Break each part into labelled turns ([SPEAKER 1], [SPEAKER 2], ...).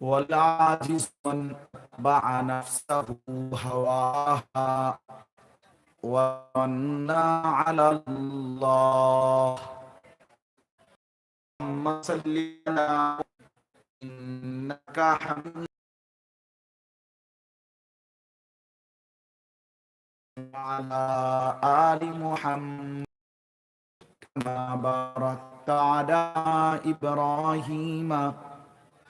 [SPEAKER 1] والعاجز من اتبع نفسه هواها ومن على الله. اللهم صل على إنك حميد. وعلى آل محمد كما باركت على إبراهيم.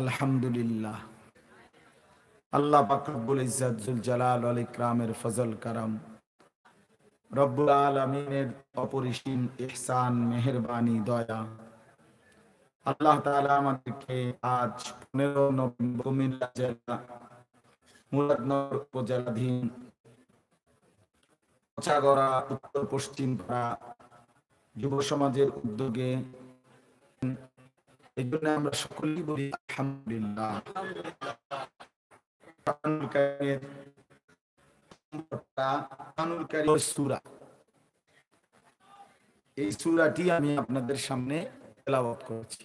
[SPEAKER 1] আলহামদুলিল্লাহ। আল্লাহ পাকরবুল ইজাজুল জালাল আল ইকরামের ফজল কারাম। রব্বুল আলমিনের অপরিসীম ইহসান, মেহরবানি, দয়া। আল্লাহ তাআলা আমাদেরকে আজ পনেরো নভেম্বর কুমিল্লা জেলা, মুরাদনগর উপজেলাধীন পচাগড়া, উত্তর পশ্চিম পাড়া যুব সমাজের উদ্যোগে এই জন্য আমরা সকলেই বলি, আলহামদুলিল্লাহ। এই সূরাটি আমি আপনাদের সামনে তেলাওয়াত করেছি।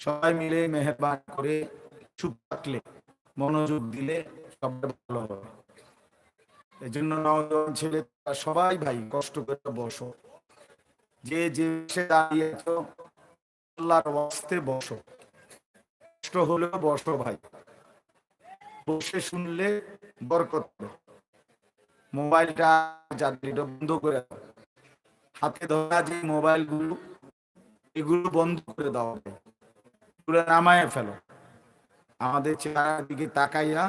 [SPEAKER 1] সবাই মিলে মেহরবান করে চুপ থাকলে, মনোযোগ দিলে সবাই ভালো হবে। এই জন্য নজন ছেলে সবাই ভাই, কষ্ট করে বসো। যে যে দাঁড়িয়ে আল্লাহর বসো। কষ্ট হলেও বসো ভাই। বসে শুনলে বরকত মোবাইলটা বন্ধ করে হাতে ধরা যে মোবাইলগুলো এগুলো বন্ধ করে দাও নামায় ফেলো। আমাদের চারিদিকে তাকাইয়া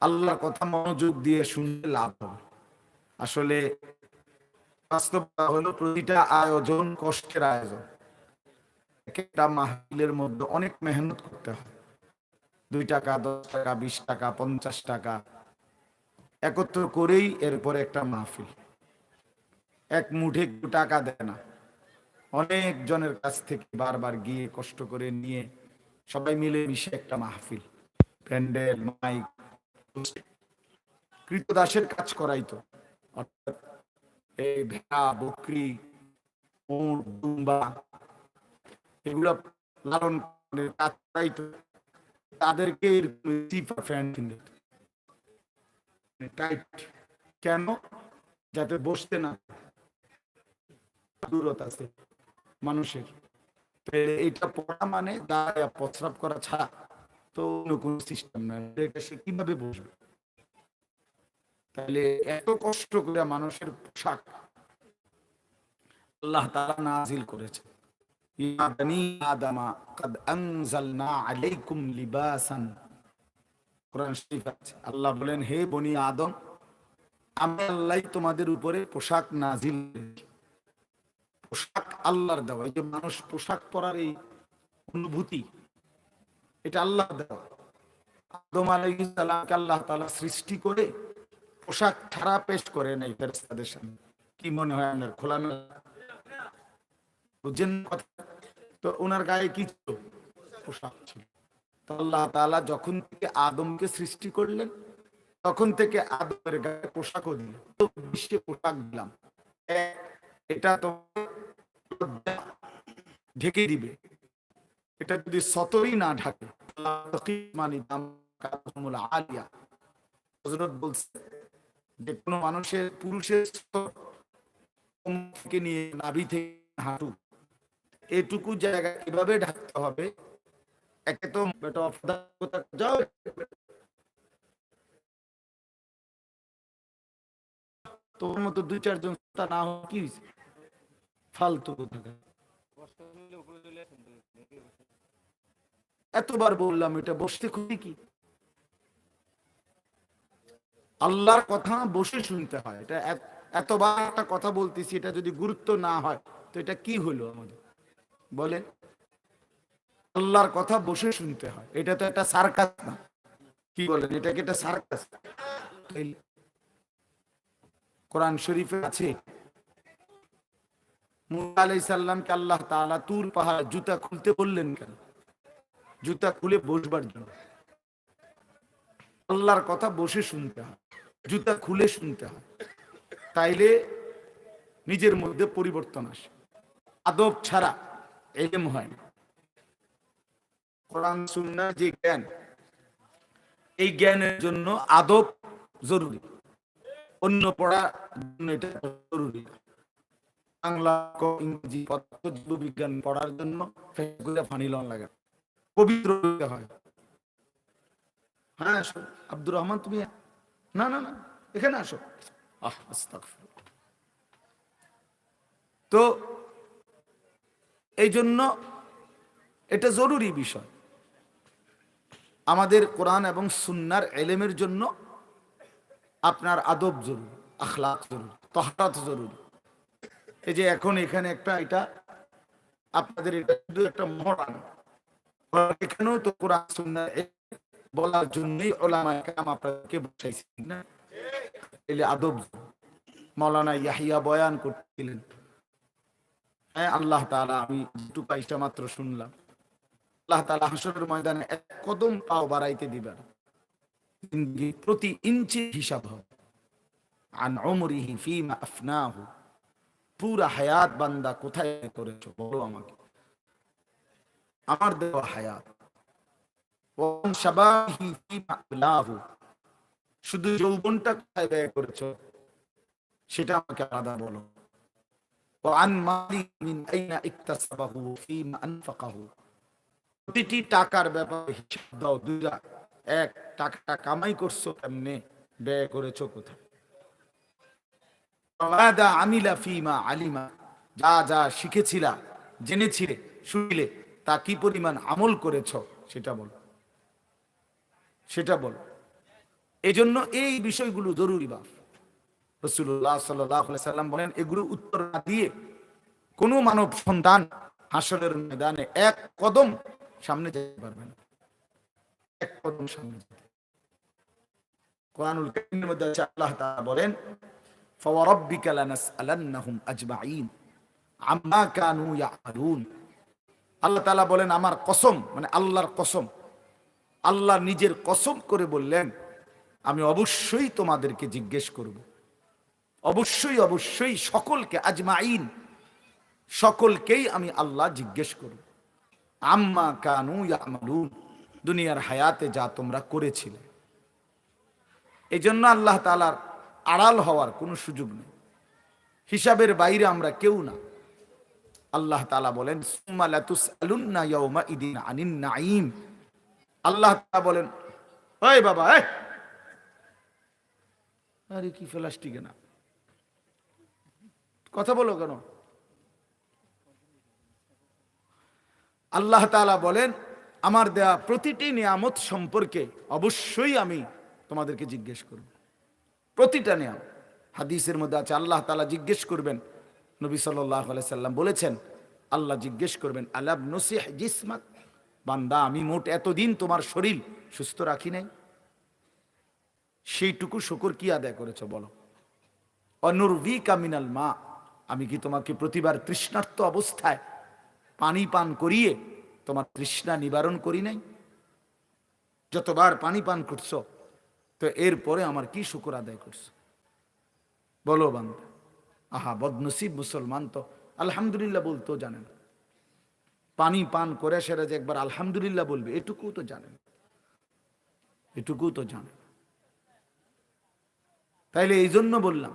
[SPEAKER 1] আল্লাহর কথা মনোযোগ দিয়ে শুনলে লাভ হবে। আসলে বাস্তবতা হলো প্রতিটা আয়োজন কষ্টের আয়োজন। একটা মাহফিলের মধ্যে অনেক মেহনত করতে হয়। দুই টাকা, দশ টাকা, বিশ টাকা, পঞ্চাশ টাকা। একত্র করেই এরপরে একটা মাহফিল। এক মুঠে একটু টাকা দেয় না। অনেক জনের কাছ থেকে বারবার গিয়ে কষ্ট করে নিয়ে সবাই মিলে মিশে একটা মাহফিল। প্যান্ডেল, মাইক, কৃতদাসের কাজ করাইতো অর্থাৎ এই ভেড়া, বকরি, উট, দুম্বা এগুলো লালন কাজ তো তাদেরকে ফ্যান কিনে টাইট কেন? যাতে বসতে না দূরত আছে মানুষের। তো এইটা পড়া মানে দাঁড়ায়, প্রস্রাব করা ছাড়া তো অন্য কোন সিস্টেম নয়। এটা সে কীভাবে বসবে? তাহলে এত কষ্ট করে মানুষের পোশাক আল্লাহ তাআলা নাজিল করেছে আল্লাহ বলেন, হে বনি আদম, আমি আল্লাহ তোমাদের উপরে পোশাক নাজিল পোশাক আল্লাহর দেওয়া। যে মানুষ পোশাক পরার এই অনুভূতি, এটা আল্লাহ দেওয়া। আদম আলাইহিস সালামকে আল্লাহ তাআলা সৃষ্টি করে পোশাক ছাড়া পেশ করে নাই ফেরেশতাদের সামনে। কি মনে হয় আপনার খোলামেলা? বুঝছেন তো ওনার গায়ে কি ছিল? পোশাক ছিল। আল্লাহ তাআলা যখন থেকে আদমকে সৃষ্টি করলেন, তখন থেকে আদমের গায়ে বিশ্বে পোশাক দিলাম। এটা তো ঢেকে দিবে। এটা যদি সতই না ঢাকে আলিয়া। হযরত বলছে যে, কোনো মানুষের পুরুষের থেকে নিয়ে নাভি থেকে হাঁটু এটুকু জায়গা কীভাবে ঢাকতে হবে? একে তো যাও। তোর মতো দুই চারজন না কি হয়েছে? ফালতু এতবার বললাম এটা, বসতে খুবই কি? আল্লাহর কথা বসে শুনতে হয়। এটা এতবার একটা কথা বলতেছি, এটা যদি গুরুত্ব না হয়, তো এটা কি হলো আমাদের? বলেন। আল্লাহর কথা বসে শুনতে হয়। এটা তো একটা সার্কাস না। কি বলেন? এটা কি একটা সার্কাস? কোরআন শরীফে আছে। মুসা আলাই সাল্লামকে আল্লাহ তাআলা তুর পাহাড়, জুতা খুলতে বললেন কেন? জুতা খুলে বসবার জন্য। আল্লাহর কথা বসে শুনতে হয়। জুতা খুলে শুনতে হয়। তাইলে নিজের মধ্যে পরিবর্তন আসে। আদব ছাড়া এলেম হয়। কোরআন, সুন্না, যে জ্ঞান, এই জ্ঞানের জন্য আদব জরুরি। অন্য পড়ার জন্য এটা জরুরি। বাংলা ইংরেজি জীববিজ্ঞান পড়ার জন্য ফানি লন লাগে। পবিত্র হয়। হ্যাঁ আসো। আব্দুর রহমান, তুমি না না না, এখানে আসো। আহ তো এই জন্য এটা জরুরি বিষয়। আমাদের কোরআন এবং সুন্নার এলেমের জন্য আপনার আদব জরুরি আখলাক জরুরি, তহরাত জরুরি। এই যে এখন এখানে একটা এটা, আপনাদের এটা শুধু একটা মহরান এখানেও তো কোরআন সুন্না বলার জন্যই ওলামায়ে বসাইছেন না? এলে আদব মৌলানা ইয়াহিয়া বয়ান করছিলেন আল্লাহ তাআলা, আমি দুটো পাইসা মাত্র শুনলাম। আল্লাহ তাআলা হাসরের ময়দানে এক কদম পাও বাড়াইতে দিবেন। প্রতি ইঞ্চি হিসাব হবে। আন আফনাহু। পুরা হায়াত বান্দা কোথায় বলো আমাকে। আমার দেওয়া হায়াত। শুধু যৌবনটা কোথায় ব্যয় করেছ, সেটা আমাকে আলাদা বলো। প্রতিটি টাকার ব্যাপারে হিসাব দাও দুইটা এক, টাকাটা কামাই করছ কেমনে? ব্যয় করেছ কোথায়? আমিলা ফিমা আলিমা, যা যা শিখেছিলা, জেনেছিলে, শুনিলে, তা কি পরিমাণ আমল করেছ? সেটা বলো। সেটা বলো। এজন্য এই বিষয়গুলো জরুরি বাপ। রসুল্লাহ সাল্লাম বলেন এগুলো উত্তর না দিয়ে মানব সন্তান ময়দানে এক কদম সামনে যেতে পারবে না। এক কদম সামনে যেতে কোরআনুল মধ্যে আছে, আল্লাহ তাআলা বলেন ফাওয়ারাব্বিকা লানাসআলান্নাহুম আম্মা কানু ইয়াআলুন। আল্লাহ তাআলা বলেন, আমার কসম মানে আল্লাহর কসম, আল্লাহ নিজের কসম করে বললেন, আমি অবশ্যই তোমাদেরকে জিজ্ঞেস করব। অবশ্যই অবশ্যই সকলকে, আজমাইন, সকলকেই আমি আল্লাহ জিজ্ঞেস করব। আম্মা কানু ইয়ামালুন, দুনিয়ার হায়াতে যা তোমরা করেছিলে। এই জন্য আল্লাহ তালার আড়াল হওয়ার কোনো সুযোগ নেই। হিসাবের বাইরে আমরা কেউ না। আল্লাহ তালা বলেন আল্লাহ বলেন বাবা আরে, কি প্লাস্টিকে না। কথা বলো কেন? আল্লাহ তাআলা বলেন, আমার দেয়া প্রতিটি নিয়ামত সম্পর্কে অবশ্যই আমি তোমাদেরকে জিজ্ঞেস করব। প্রতিটা নিয়াম হাদিসের মধ্যে আছে, আল্লাহ তাআলা জিজ্ঞেস করবেন, নবী সাল্লাম বলেছেন, আল্লাহ জিজ্ঞেস করবেন, আলাব নসিহ জিসমাক? বান্দা, আমি মোট এতদিন তোমার শরীর সুস্থ রাখি নাই। সেইটুকু শুকর কি আদায় করেছ বলো? অনুর্বি কামিনাল মা। আমি কি তোমাকে প্রতিবার তৃষ্ণার্ত অবস্থায় পানি পান করিয়ে তোমার তৃষ্ণা নিবারণ করি নাই? যতবার পানি পান করছ, তো এরপরে আমার কি শুকর আদায় করছ? বলো বান্দা। আহা, বদনসিব মুসলমান তো, আলহামদুলিল্লাহ বলতেও জানেন পানি পান করে সেরা যে একবার আলহামদুলিল্লাহ বলবে এটুকু তো জানেন এটুকু তো জানেন তাইলে এই জন্য বললাম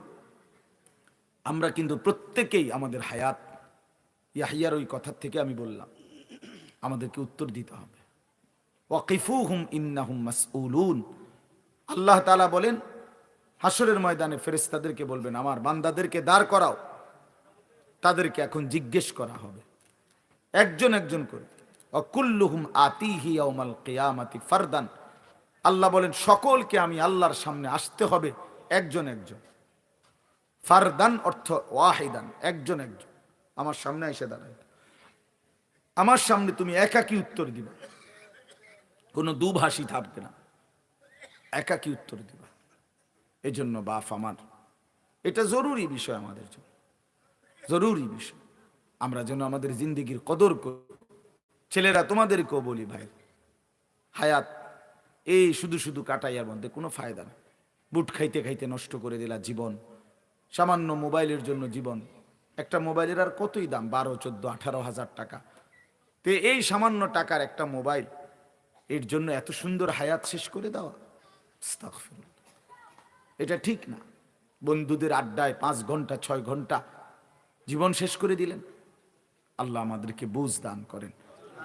[SPEAKER 1] আমরা কিন্তু প্রত্যেকেই আমাদের হায়াত। ইয়াহিয়ার ওই কথার থেকে আমি বললাম, আমাদেরকে উত্তর দিতে হবে। ওয়াকিফুহুম ইন্নাহুম মাসউলুন। আল্লাহ তালা বলেন হাসরের ময়দানে ফেরেশতাদেরকে বলবেন, আমার বান্দাদেরকে দাঁড় করাও। তাদেরকে এখন জিজ্ঞেস করা হবে। একজন একজন করে অকুল্লুহুম আতিহি ইয়াউমাল কেয়ামাতি ফারদান। আল্লাহ বলেন, সকলকে আমি আল্লাহর সামনে আসতে হবে একজন একজন। ফারদান অর্থ ওয়াহিদান, একজন একজন। আমার সামনে এসে দাঁড়ায়। আমার সামনে তুমি একাকি উত্তর দিবা। কোনো দুভাষী থাকবে না। একাকি উত্তর দিবা। এই জন্য বাপ আমার, এটা জরুরি বিষয় আমাদের জন্য। জরুরি বিষয়। আমরা যেন আমাদের জিন্দিগির কদর করি। ছেলেরা তোমাদেরকেও বলি ভাই, হায়াত, এই শুধু শুধু কাটাইয়ার মধ্যে কোনো ফায়দা নেই। বুট খাইতে খাইতে নষ্ট করে দিলা জীবন। সামান্য মোবাইলের জন্য জীবন। একটা মোবাইলের আর কতই দাম? বারো, চোদ্দ, আঠারো হাজার টাকা। তো এই সামান্য টাকার একটা মোবাইল, এর জন্য এত সুন্দর হায়াত শেষ করে দেওয়া? এটা ঠিক না। বন্ধুদের আড্ডায় পাঁচ ঘণ্টা, ছয় ঘণ্টা জীবন শেষ করে দিলেন। আল্লাহ আমাদেরকে বুঝ দান করেন।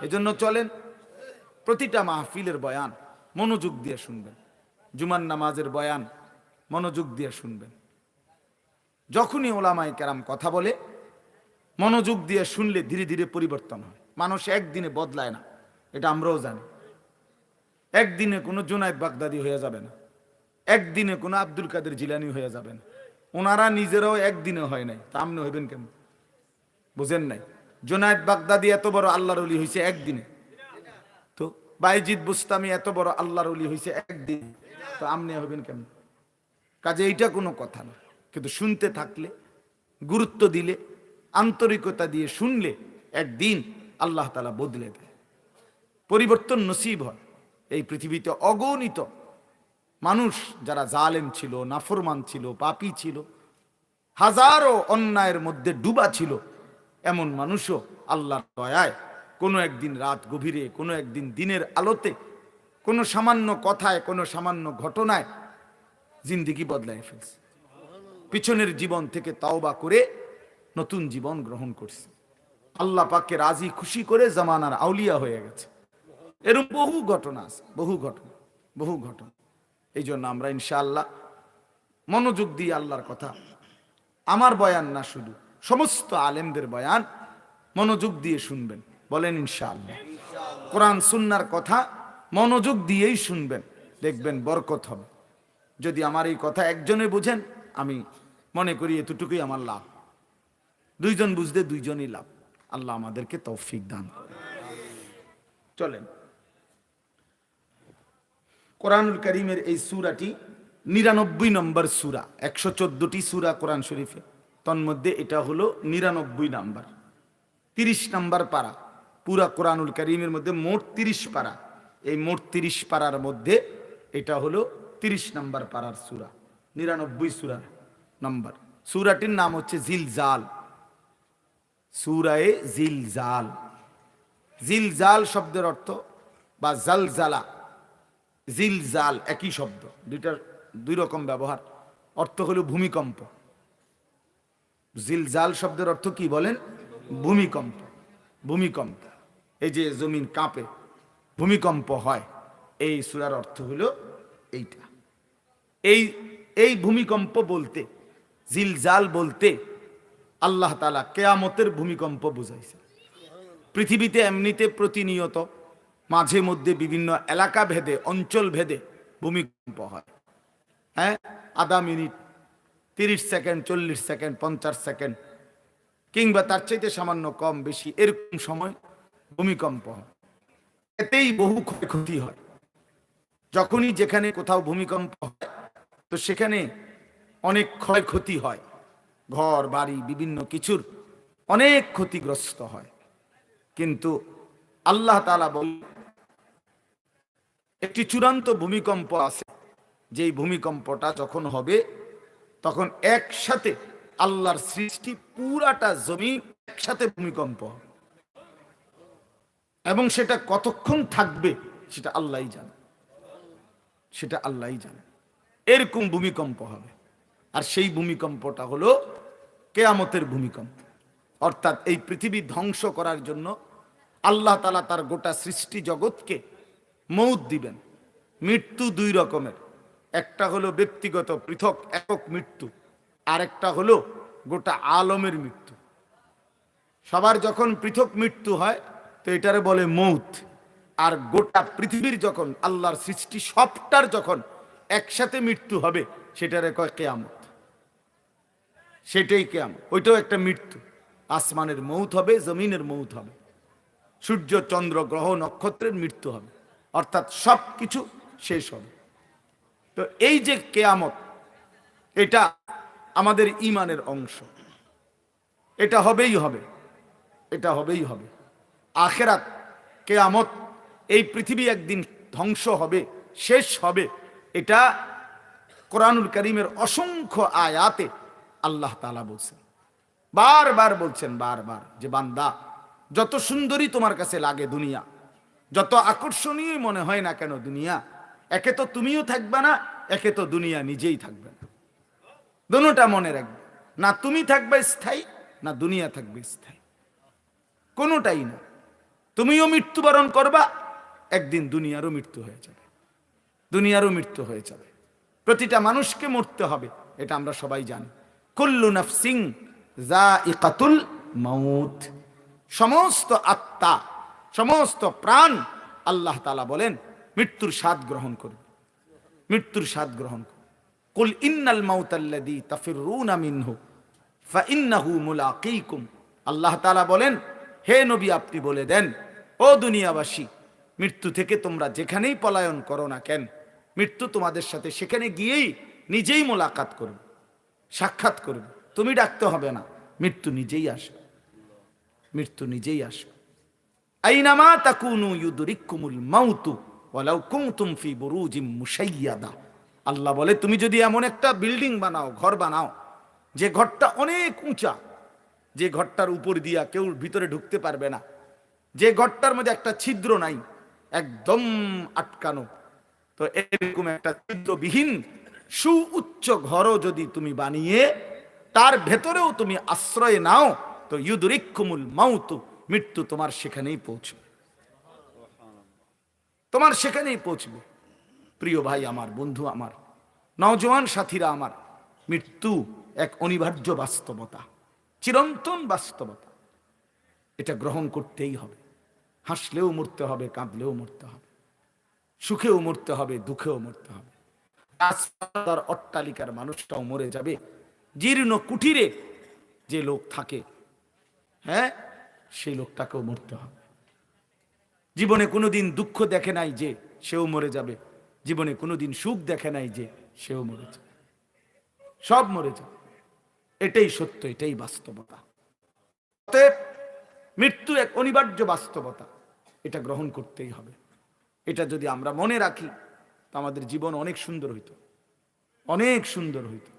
[SPEAKER 1] এজন্য চলেন, প্রতিটা মাহফিলের বয়ান মনোযোগ দিয়ে শুনবেন। জুমান নামাজের বয়ান মনোযোগ দিয়ে শুনবেন। যখনই ওলামাই কেরাম কথা বলে, মনোযোগ দিয়ে শুনলে ধীরে ধীরে পরিবর্তন হয়। মানুষ একদিনে বদলায় না, এটা আমরাও জানি। একদিনে কোনো জোনায়দ বাগদাদি হয়ে যাবে না, একদিনে কোনো আব্দুল কাদের জিলানি হয়ে যাবে না। ওনারা নিজেরাও একদিনে হয় নাই, তা আপনি হইবেন কেমন? বুঝেন নাই? জোনায়দ বাগদাদি এত বড় আল্লাহর অলি হয়েছে একদিনে। তো বাইজিদ বুস্তামি এত বড় আল্লাহর অলি হয়েছে একদিন। তো আপনি হবেন কেমন? কাজে এইটা কোনো কথা না। কিন্তু শুনতে থাকলে, গুরুত্ব দিলে, আন্তরিকতা দিয়ে শুনলে একদিন আল্লাহ তালা বদলে দেয়। পরিবর্তন নসিব হয়। এই পৃথিবীতে অগণিত মানুষ যারা জালেম ছিল, নাফরমান ছিল, পাপি ছিল, হাজারো অন্যায়ের মধ্যে ডুবা ছিল, এমন মানুষও আল্লাহর দয়ায় কোনো একদিন রাত গভীরে, কোনো একদিন দিনের আলোতে, কোনো সামান্য কথায়, কোনো সামান্য ঘটনায় জিন্দিগি বদলায় ফেলছে। পিছনের জীবন থেকে তাওবা করে নতুন জীবন গ্রহণ করছে। আল্লাহ পাককে রাজি, খুশি করে জামানার আউলিয়া হয়ে গেছে। এরকম বহু ঘটনা আছে, বহু ঘটনা বহু ঘটনা। এই জন্য আমরা ইনশাআল্লাহ মনোযোগ দিয়ে আল্লাহর কথা, আমার বয়ান না শুধু, সমস্ত আলেমদের বয়ান মনোযোগ দিয়ে শুনবেন, বলেন ইনশাআল্লাহ। কোরআন, সুন্নার কথা মনোযোগ দিয়েই শুনবেন, দেখবেন বরকত হবে। যদি আমার এই কথা একজনে বুঝেন আমি মনে করি এতটুকুই আমার লাভ। দুইজন বুঝতে দুইজনই লাভ। আল্লাহ আমাদেরকে তৌফিক দান চলেন। কোরআনুল করিমের এই সুরাটি নিরানব্বই নম্বর সুরা, একশো চোদ্দটি সুরা কোরআন শরীফে। তন্মধ্যে এটা হলো নিরানব্বই নাম্বার। তিরিশ নাম্বার পারা, পুরা কোরআনুল করিমের মধ্যে মোট তিরিশ পারা। এই মোট তিরিশ পারার মধ্যে এটা হলো তিরিশ নাম্বার পারার সুরা। নিরানব্বই সুরা নম্বর। সুরাটির নাম হচ্ছে জিলজাল। সুরায়ে জিলজাল। জিলজাল শব্দের অর্থ বা জালজালা। জিলজাল একই শব্দ, দুইটার দুই রকম ব্যবহার। অর্থ হলো ভূমিকম্প। জিলজাল শব্দের অর্থ কি বলেন? ভূমিকম্প। ভূমিকম্প। এই যে জমিন কাঁপে, ভূমিকম্প হয়, এই সুরার অর্থ হলো এইটা। এই এই ভূমিকম্প বলতে, জিলজাল বলতে আল্লাহ তালা কেয়ামতের ভূমিকম্প বুঝাইছে। পৃথিবীতে এমনিতে প্রতিনিয়ত মাঝে মধ্যে বিভিন্ন এলাকা ভেদে, অঞ্চল ভেদে ভূমিকম্প হয়। হ্যাঁ? আধা মিনিট, তিরিশ সেকেন্ড, চল্লিশ সেকেন্ড, পঞ্চাশ সেকেন্ড কিংবা তার চাইতে সামান্য কম বেশি এরকম সময় ভূমিকম্প হয়। এতেই বহু ক্ষয়ক্ষতি হয়। যখনই যেখানে কোথাও ভূমিকম্প হয় তো সেখানে অনেক ক্ষয়ক্ষতি হয়। ঘর, বাড়ি, বিভিন্ন কিছুর অনেক ক্ষতিগ্রস্ত হয়। কিন্তু আল্লাহ তালা বল একটি চূড়ান্ত ভূমিকম্প আছে। যেই ভূমিকম্পটা যখন হবে, তখন একসাথে আল্লাহর সৃষ্টি পুরাটা জমি একসাথে ভূমিকম্প। এবং সেটা কতক্ষণ থাকবে, সেটা আল্লাহই জানে। সেটা আল্লাহই জানে। এরকম ভূমিকম্প হবে। আর সেই ভূমিকম্পটা হলো কেয়ামতের ভূমিকম্প। অর্থাৎ এই পৃথিবী ধ্বংস করার জন্য আল্লাহ তালা তার গোটা সৃষ্টি জগৎকে মৌত দিবেন। মৃত্যু দুই রকমের। একটা হলো ব্যক্তিগত পৃথক একক মৃত্যু আর একটা হলো গোটা আলমের মৃত্যু। সবার যখন পৃথক মৃত্যু হয়, তো এটারে বলে মৌত। আর গোটা পৃথিবীর যখন আল্লাহর সৃষ্টি, সবটার যখন একসাথে মৃত্যু হবে, সেটারে কয় কেয়ামত। সেটাই কেয়ামত। ওইটাও একটা মৃত্যু। আসমানের মৌত হবে, জমিনের মৌত হবে। সূর্য, চন্দ্র, গ্রহ, নক্ষত্রের মৃত্যু হবে। অর্থাৎ সব কিছু শেষ হবে। তো এই যে কেয়ামত, এটা আমাদের ইমানের অংশ। এটা হবেই হবে। এটা হবেই হবে। আখেরাত, কেয়ামত, এই পৃথিবী একদিন ধ্বংস হবে, শেষ হবে। এটা কোরআনুল করিমের অসংখ্য আয়াতে আল্লাহ তালা বলছেন। বারবার বলছেন, বারবার, যে বান্দা, যত সুন্দরী তোমার কাছে লাগে দুনিয়া, যত আকর্ষণীয় মনে হয় না কেন দুনিয়া, একে তো তুমিও থাকবে না, একে তো দুনিয়া নিজেই থাকবে না। দুটা মনে রাখবে, না তুমি থাকবে স্থায়ী, না দুনিয়া থাকবে স্থায়ী। কোনোটাই না। তুমিও মৃত্যুবরণ করবা, একদিন দুনিয়ারও মৃত্যু হয়ে যাবে। দুনিয়ারও মৃত্যু হয়ে যাবে। প্রতিটা মানুষকে মরতে হবে, এটা আমরা সবাই জানি। কুল্লু নাফসিং যা ইকাতুল মাউত। সমস্ত আত্মা, সমস্ত প্রাণ আল্লাহ তালা বলেন, মৃত্যুর স্বাদ গ্রহণ করবে মৃত্যুর স্বাদ গ্রহণ করবে কুল ইন্নাল মাউতাল্লাদি তাফিরুনা মিনহু ফাইন্নাহু মুলাকিকুম। আল্লাহ তাআলা বলেন, হে নবী আপনি বলে দেন, ও দুনিয়াবাসী, মৃত্যু থেকে তোমরা যেখানেই পলায়ন করো না কেন মৃত্যু তোমাদের সাথে। সেখানে গিয়েই নিজেই মোলাকাত করবে, সাক্ষাৎ করবে। তুমি ডাকতে হবে না, মৃত্যু নিজেই আসবে। মৃত্যু নিজেই আসবে। আইনামা তাকুনু ইউদরিকুমুল মাউতু, ওয়ালাউ কুনতুম ফি বুরুজিম মুশাইয়াদা। আল্লাহ বলে, তুমি যদি এমন একটা বিল্ডিং বানাও, ঘর বানাও, যে ঘরটা অনেক উঁচা, যে ঘরটার উপর দিয়া কেউ ভিতরে ঢুকতে পারবে না, যে ঘরটার মধ্যে একটা ছিদ্র নাই, একদম আটকানো তো এরকম একটা ছিদ্রবিহীন সুউচ্চ ঘরও যদি তুমি বানিয়ে তার ভেতরেও তুমি আশ্রয় নাও, তো ইউদরিকুমুল মাউতু, মৃত্যু তোমার সেখানেই পৌঁছবে। তোমার সেখানেই পৌঁছবে। প্রিয় ভাই আমার, বন্ধু আমার, নওজোয়ান সাথীরা আমার, মৃত্যু এক অনিবার্য বাস্তবতা, চিরন্তন বাস্তবতা। এটা গ্রহণ করতেই হবে। হাসলেও মরতে হবে, কাঁদলেও মরতে হবে। সুখেও মরতে হবে, দুঃখেও মরতে হবে। রাস্তার অট্টালিকার মানুষটাও মরে যাবে। জীর্ণ কুঠিরে যে লোক থাকে হ্যাঁ সেই লোকটাকেও মরতে হবে। জীবনে কোনোদিন দুঃখ দেখে নাই যে সেও মরে যাবে। জীবনে কোনোদিন সুখ দেখে নাই যে সেও মরে যাবে। সব মরে যাবে। এটাই সত্য, এটাই বাস্তবতা। মৃত্যু এক অনিবার্য বাস্তবতা। এটা গ্রহণ করতেই হবে। এটা যদি আমরা মনে রাখি, তো আমাদের জীবন অনেক সুন্দর হইতো। অনেক সুন্দর হইতো।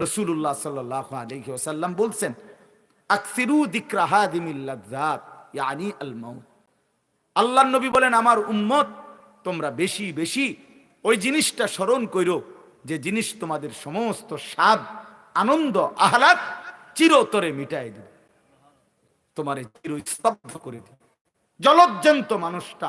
[SPEAKER 1] রসুল্লাহ সাল্লাহ ওসাল্লাম বলছেন আল্লাহ নবী বলেন, আমার উম্মত, তোমরা বেশি বেশি ওই জিনিসটা স্মরণ করো যে জিনিস তোমাদের সমস্ত স্বাদ, আনন্দ আহ্লাদ চিরতরে মিটাই দেবে। তোমার চির স্তব্ধ করে দিবে। জলজ্জন্ত মানুষটা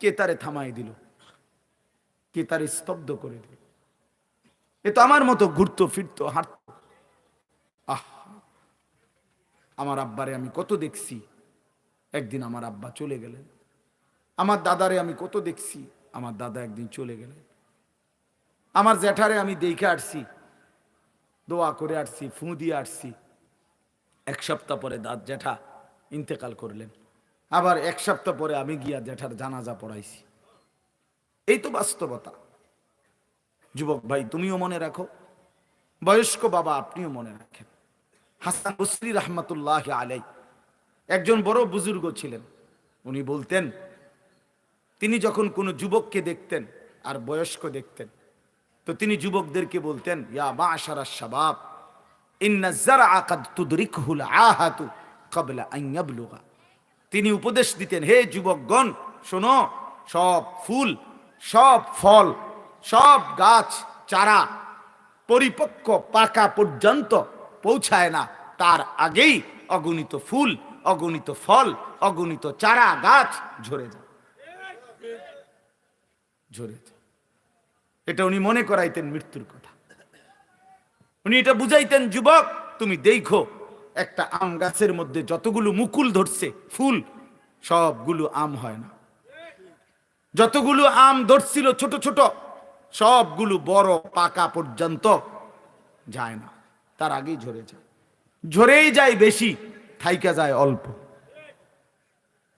[SPEAKER 1] কে তারে থামাই দিল? কে তারে স্তব্ধ করে দিল? এ তো আমার মতো ঘুরতো, ফিরতো, হাঁটতো। আহ! আমার আব্বারে আমি কত দেখছি। একদিন আমার আব্বা চলে গেলেন। আমার দাদারে আমি কত দেখছি। আমার দাদা একদিন চলে গেলেন। আমার জ্যাঠারে আমি দেখে আসছি। দোয়া করে আসছি, ফু দিয়ে আসছি। এক সপ্তাহ পরে দাদ জ্যাঠা ইন্তেকাল করলেন। আবার এক সপ্তাহ পরে আমি গিয়া জ্যাঠার জানাজা পড়াইছি। এই তো বাস্তবতা। যুবক ভাই, তুমিও মনে রাখো, বয়স্ক বাবা আপনিও মনে রাখেন। হাসান বসরি রহমতুল্লাহ আলাই একজন বড় বুজুর্গ ছিলেন। উনি বলতেন, তিনি যখন কোনো যুবককে দেখতেন আর বয়স্ক দেখতেন, তো তিনি যুবকদেরকে বলতেন, ইয়া মা আশারা শাবাব, ইন্না যারা আকাদ তুদরিকহুল আহাতু কাবলা আইয়াবলুগা তিনি উপদেশ দিতেন, হে যুবকগণ, শোনো, সব ফুল, সব ফল, সব গাছ, চারা পরিপক্ক পাকা পর্যন্ত পৌঁছায় না। তার আগেই অগণিত ফুল, অগণিত ফল, অগণিত চারা গাছ ঝরে যায়। ঝরে যায়। এটা উনি মনে করাইতেন মৃত্যুর কথা। উনি এটা বুঝাইতেন, যুবক, তুমি দেখো একটা আম গাছের মধ্যে যতগুলো মুকুল ধরছে, ফুল, সবগুলো আম হয় না। যতগুলো আম ধরছিল ছোট ছোট, সবগুলো বড় পাকা পর্যন্ত যায় না। তার আগেই ঝরে যায়। ঝরেই যায় বেশি, থাইকা যায় অল্প।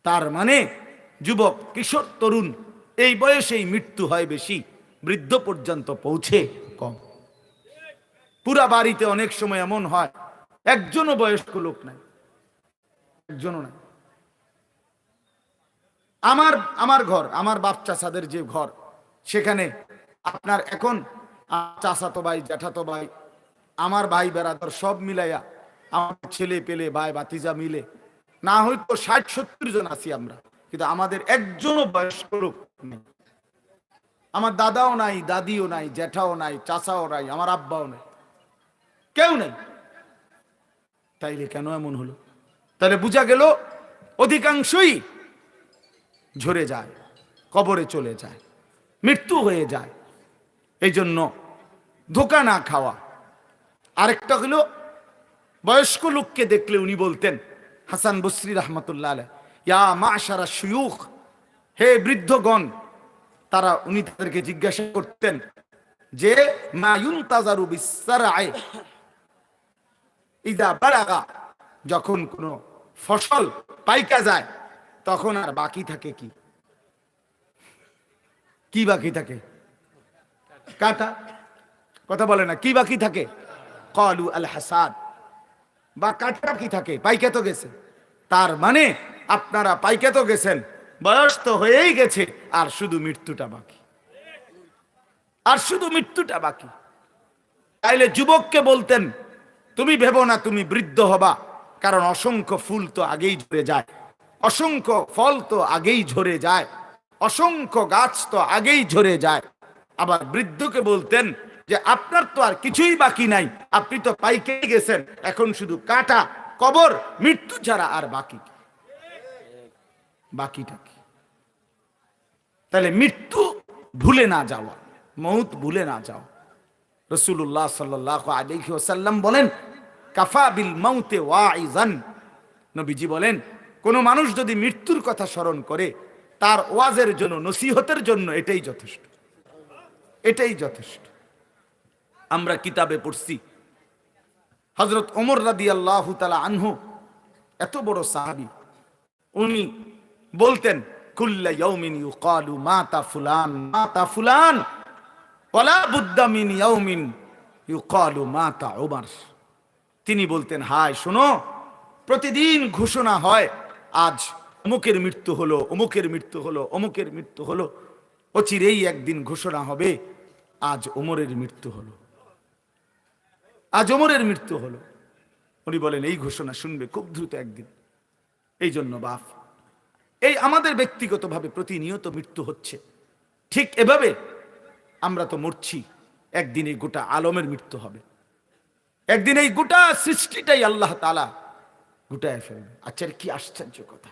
[SPEAKER 1] তার মানে যুবক, কিশোর, তরুণ, এই বয়সেই মৃত্যু হয় বেশি, বৃদ্ধ পর্যন্ত পৌঁছে কম। পুরা বাড়িতে অনেক সময় এমন হয় একজনও বয়স্ক লোক নাই। একজনও নাই। আমার আমার ঘর, আমার বাপ চাষাদের যে ঘর, সেখানে আপনার এখন চাষাতো ভাই, জ্যাঠাতো ভাই, আমার ভাই বেড়াদর সব মিলাইয়া আমার ছেলে পেলে, ভাই বাতিজা মিলে, না হয়তো ষাট, সত্তর জন আছি আমরা, কিন্তু আমাদের একজনও বয়স্ক লোক নেই। আমার দাদাও নাই, দাদিও নাই, জ্যাঠাও নাই, চাচাও নাই, আমার আব্বাও নাই। কেউ নেই। তাইলে কেন এমন হলো? তাহলে বোঝা গেল অধিকাংশই ঝরে যায়, কবরে চলে যায়, মৃত্যু হয়ে যায়। এই জন্য ধোকা না খাওয়া। আরেকটা হলো বয়স্ক লোককে দেখলে উনি বলতেন, হাসান বসরি রহমতুল্লাহ ইয়া মা সারা সুয়ুখ হে বৃদ্ধগণ, তারা উনি তাদেরকে জিজ্ঞাসা করতেন যে মায়ুন তাজারু বিসারায় ইদা বাড়াগা যখন কোনো ফসল পাইকা যায়, তখন আর বাকি থাকে কি? কি বাকি থাকে? কাটা। কথা বলে না, কি বাকি থাকে? কলু আল হাসাদ। বা কাটা কি থাকে? পাইকে তো গেছে। তার মানে আপনারা পাইকে তো গেছেন, বয়স তো হয়েই গেছে, আর শুধু মৃত্যুটা বাকি। আর শুধু মৃত্যুটা বাকি। তাইলে যুবককে বলতেন তুমি ভেবো না তুমি বৃদ্ধ হবা, কারণ অসংখ্য ফুল তো আগেই ঝরে যায়, অসংখ্য ফল তো আগেই ঝরে যায়, অসংখ্য গাছ তো আগেই ঝরে যায়। আবার বৃদ্ধকে বলতেন যে, আপনার তো আর কিছুই বাকি নাই, আপনি তো পাইকে গেছেন, এখন শুধু কাটা, কবর, মৃত্যু ছাড়া আর বাকি বাকিটা কি? তাহলে মৃত্যু ভুলে না যাওয়া, মৌত ভুলে না যাওয়া। রসুল্লাহ সাল্লাহ আলহি ওসাল্লাম বলেন, কাফা বিল মৌতে ওয়াইজান নবীজি বলেন, কোন মানুষ যদি মৃত্যুর কথা স্মরণ করে, তার ওয়াজের জন্য, নসিহতের জন্য এটাই যথেষ্ট। এটাই যথেষ্ট। আমরা কিতাবে পড়ছি হজরত ওমর রাদি আল্লাহ তালা আনহু, এত বড় সাহাবি। উনি বলতেন, কুল্লা ইয়াউমিন ইউকালু মাতা ফুলান মাতা ফুলান। তিনি বলতেন, হায়, শোনো, প্রতিদিন ঘোষণা হয়, আজ অমুকের মৃত্যু হলো, অমুকের মৃত্যু হলো, অমুকের মৃত্যু হলো, অচিরেই একদিন ঘোষণা হবে, আজ ওমরের মৃত্যু হলো। আজ ওমরের মৃত্যু হলো। উনি বলেন, এই ঘোষণা শুনবে খুব দ্রুত একদিন। এই জন্য বাপ, এই আমাদের ব্যক্তিগতভাবে প্রতিনিয়ত মৃত্যু হচ্ছে। ঠিক এভাবে আমরা তো মরছি। একদিন এই গোটা আলমের মৃত্যু হবে। একদিন এই গোটা সৃষ্টিটাই আল্লাহ তালা গোটায় ফেলবে। আচ্ছা কি আশ্চর্য কথা?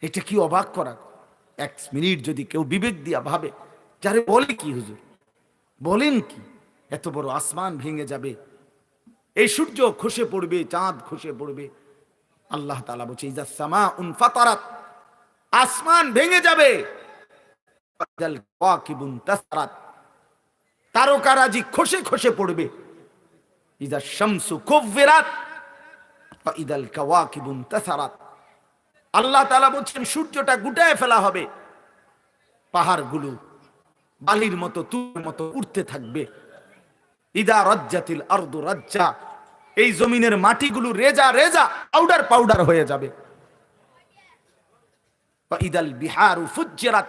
[SPEAKER 1] এটা কি অবাক করা? এক মিনিট যদি কেউ বিবেক দিয়া ভাবে, যারে বলে কি হুজুর? বলেন কি? এত বড় আসমান ভেঙে যাবে। এই সূর্য খসে পড়বে, চাঁদ খসে পড়বে। আল্লাহ তালা বলছে আসমান ভেঙে যাবে। তারকারাজি খসে খসে পড়বে। ইজা শামসু কুফিরাত ওয়া ইদাল কাওয়াকিবুন তাসারাত। আল্লাহ তাআলা বলছেন, সূর্যটা গুটায় ফেলা হবে। পাহাড়গুলো বালির মতো তুর মতো উঠতে থাকবে। ইদা রাজ্জাতিল আরদু রাজ্জা। এই জমিনের মাটিগুলো রেজা রেজা, পাউডার পাউডার হয়ে যাবে। ইদাল বিহারু ফুজ্জিরাত।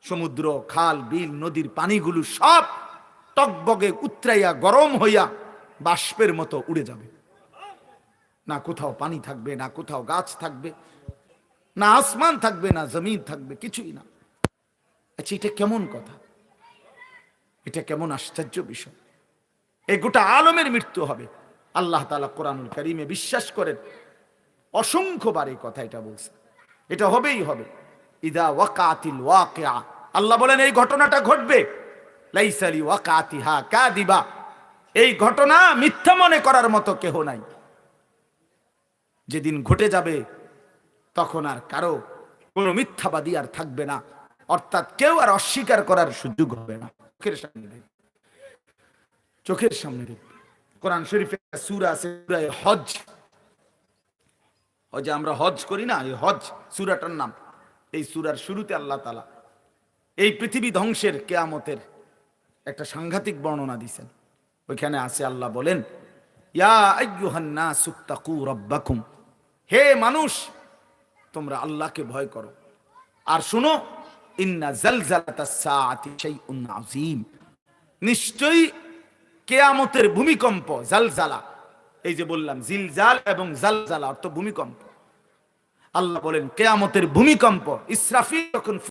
[SPEAKER 1] সমুদ্র, খাল, বিল, নদীর পানিগুলো সব টকবগে উতরাইয়া গরম হইয়া বাষ্পের মতো উড়ে যাবে। না কোথাও পানি থাকবে, না কোথাও গাছ থাকবে, না আসমান থাকবে, না জমিন থাকবে, কিছুই না। আচ্ছা এটা কেমন কথা? এটা কেমন আশ্চর্য বিষয়। এই গোটা আলমের মৃত্যু হবে। আল্লাহ তালা কোরআনুল করিমে বিশ্বাস করেন। অসংখ্যবার এই কথা এটা বলছে। এটা হবেই হবে। ইদা ওয়াকাতিল ওয়াকিয়া। আল্লাহ বলেন, এই ঘটনাটা ঘটবে। কাদিবা। এই ঘটনা মিথ্যা মনে করার মতো কেহ নাই। যেদিন ঘটে যাবে, তখন আর কারও কোনো মিথ্যাবাদী আর থাকবে না। অর্থাৎ কেউ আর অস্বীকার করার সুযোগ হবে না। চোখের সামনে। চোখের সামনে কোরআন শরীফে সুরা আছে সূরা হজ আমরা হজ করি না, এই হজ সুরাটার নাম। এই সুরার শুরুতে আল্লাহ তালা এই পৃথিবী ধ্বংসের কেয়ামতের একটা সাংঘাতিক বর্ণনা দিছেন। ওইখানে আছে আল্লাহ বলেন হে মানুষ, তোমরা আল্লাহকে ভয় করো। আর শুনো নিশ্চয়ই কেয়ামতের ভূমিকম্প, জালজালা, এই যে বললাম, জিলজাল এবং জালজালা অর্থ ভূমিকম্প। আল্লাহ বলেন, কেয়ামতের ভূমিকম্প, ইসরাফিল যখন